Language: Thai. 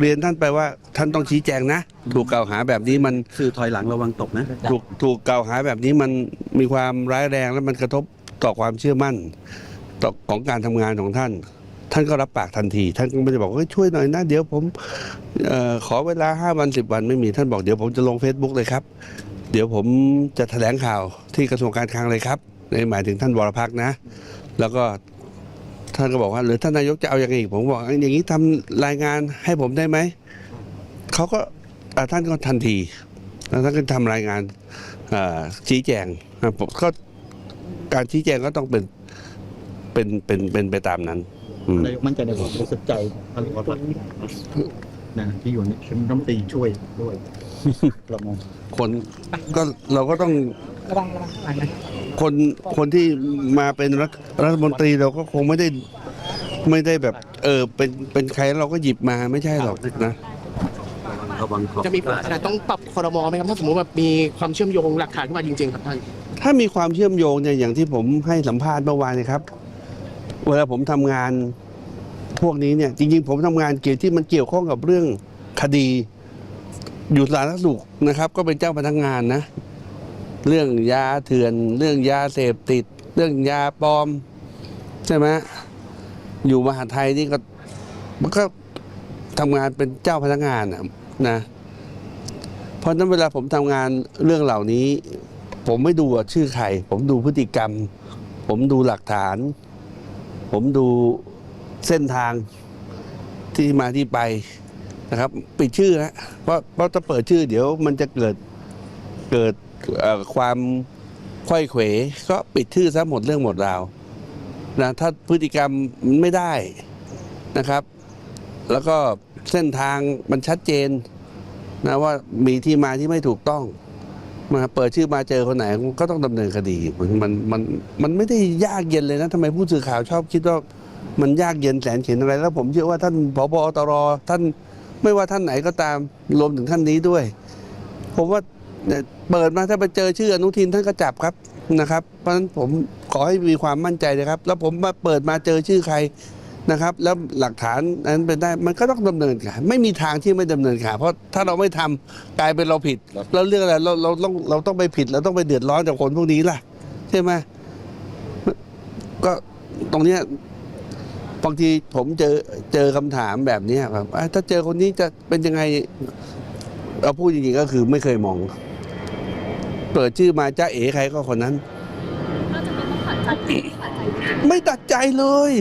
เรียนท่านไปว่าท่านต้องชี้แจงนะ ถูกกล่าวหาแบบนี้มันสื่อถอยหลังระวังตกนะถูกถูกกล่าวหาแบบนี้มันมีความร้ายแรงและมันกระทบต่อความเชื่อมั่นต่อของการทำงานของท่าน ท่านก็รับปากทันที ท่านก็ไม่ได้บอกว่าเฮ้ยช่วยหน่อยนะเดี๋ยวผมเออขอเวลาห้าวันสิบวันไม่มีท่านบอกเดี๋ยวผมจะลง Facebook เลยครับ เดี๋ยวผมจะแถลงข่าวที่กระทรวงการคลังเลยครับในหมายถึงท่านวรพักษ์นะ แล้วก็ ท่านก็บอกว่าหรือท่านนายกจะเอาอย่างไงอีกผมบอกอย่างนี้ทำรายงานให้ผมได้ไหมเขาก็อ่าท่านก็ทันทีแล้วท่านก็ทำรายงานเอ่อชี้แจงอะผมก็การชี้แจงก็ต้องเป็นเป็นเป็นเป็นไปตามนั้นอืมนายกมั่นใจในความบริสุทธิ์ใจของท่านวรพัฒน์นะที่อยู่ในเป็นรัฐมนตรีช่วยด้วยเรามองคนก็เราก็ต้อง ระวังระวังข้างหลังนะคนคนที่มาเป็นรัฐรัฐมนตรีเราก็คงไม่ได้ไม่ได้แบบ เออเป็นเป็นใครเราก็หยิบมาไม่ใช่หรอกนะ ระวังขอบจะมีผลขนาดต้องปรับคอรมอไหมครับถ้าสมมติแบบมีความเชื่อมโยงหลักฐานขึ้นมาจริงๆครับท่านถ้ามีความเชื่อมโยงเนี่ยอย่างที่ผมให้สัมภาษณ์เมื่อวานนะครับ เวลาผมทำงานพวกนี้เนี่ย จริง ๆ ผมทำงานเกี่ยวที่มันเกี่ยวข้องกับเรื่องคดี อยู่สาธารณสุขนะครับ ก็เป็นเจ้าพนักงานนะ เรื่องยาเถื่อน เรื่องยาเสพติด เรื่องยาปลอม ใช่ไหมอยู่มหาไทยนี่ก็มันก็ทำงานเป็นเจ้าพนักงานนะ เพราะนั้นเวลาผมทำงานเรื่องเหล่านี้ ผมไม่ดูว่าชื่อใคร ผมดูพฤติกรรม ผมดูหลักฐาน ผมดูเส้นทางที่มาที่ไปนะครับ ปิดชื่อฮะเพราะเพราะถ้าเปิดชื่อเดี๋ยวมันจะเกิดเกิด ความควยเขวก็ปิดชื่อซะหมดเรื่องหมดราวนะถ้าพฤติกรรมไม่ได้นะครับ แล้วก็เส้นทางมันชัดเจนนะว่ามีที่มาที่ไม่ถูกต้องมาเปิดชื่อมาเจอคนไหนก็ต้องดำเนินคดีมันมันมันมันไม่ได้ยากเย็นเลยนะทำไมผู้สื่อข่าวชอบคิดว่ามันยากเย็นแสนเข็ญอะไร แล้วผมเชื่อว่าท่านผบตรท่านไม่ว่าท่านไหนก็ตามรวมถึงท่านนี้ด้วย ผมว่า เนี่ยเปิดมาถ้าไปเจอชื่ออนุทินท่านก็จับครับนะครับ เพราะฉะนั้นผมขอให้มีความมั่นใจนะครับ แล้วผมมาเปิดมาเจอชื่อใครนะครับ แล้วหลักฐานนั้นเป็นได้มันก็ต้องดำเนินการไม่มีทางที่ไม่ดำเนินการเพราะถ้าเราไม่ทำกลายเป็นเราผิดแล้วเรื่องอะไรเราเราต้องเราต้องไปผิดเราต้องไปเดือดร้อนจากคนพวกนี้ล่ะ ใช่ไหมก็ตรงเนี้ยบางทีผมเจอเจอคำถามแบบเนี้ยแบบอะถ้าเจอคนนี้จะเป็นยังไงเราพูดจริงๆก็คือไม่เคยมอง เปิดชื่อมาจ้าเอ๋ใครก็คนนั้นก็จะไม่ต้องตัดใจตัดใจไม่ตัดใจเลย